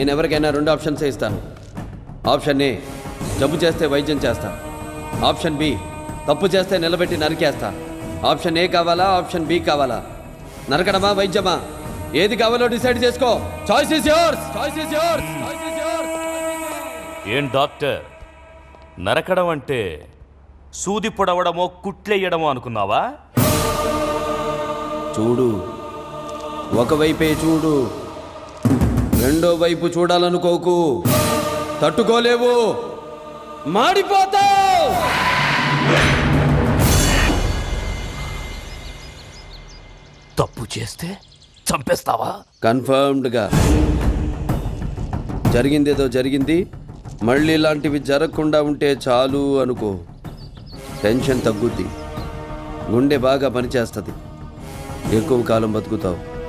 నేను ఎవరికైనా రెండు ఆప్షన్స్ ఇస్తాను. ఆప్షన్ ఏ జబ్బు చేస్తే వైద్యం చేస్తా. ఆప్షన్ బి తప్పు చేస్తే నిలబెట్టి నరికేస్తా. ఆప్షన్ ఏ కావాలా ఆప్షన్ బి కావాలా? నరకడమా వైద్యమా? ఏది కావాలో డిసైడ్ చేసుకో. Choice is yours choice is yours choice is yours ఏం డాక్టర్? నరకడం అంటే సూది పొడవడమో కుట్లెయ్యడమో అనుకున్నావా? చూడు. ఒకవైపే చూడు. రెండో వైపు చూడాలనుకోకు. తట్టుకోలేవు. మాడిపోతావు. తప్పు చేస్తే చంపేస్తావా? కన్ఫర్మ్డ్గా. జరిగిందేదో జరిగింది. మళ్ళీ ఇలాంటివి జరగకుండా ఉంటే చాలు అనుకో. టెన్షన్ తగ్గుద్ది. గుండె బాగా పనిచేస్తుంది. ఎక్కువ కాలం బతుకుతావు.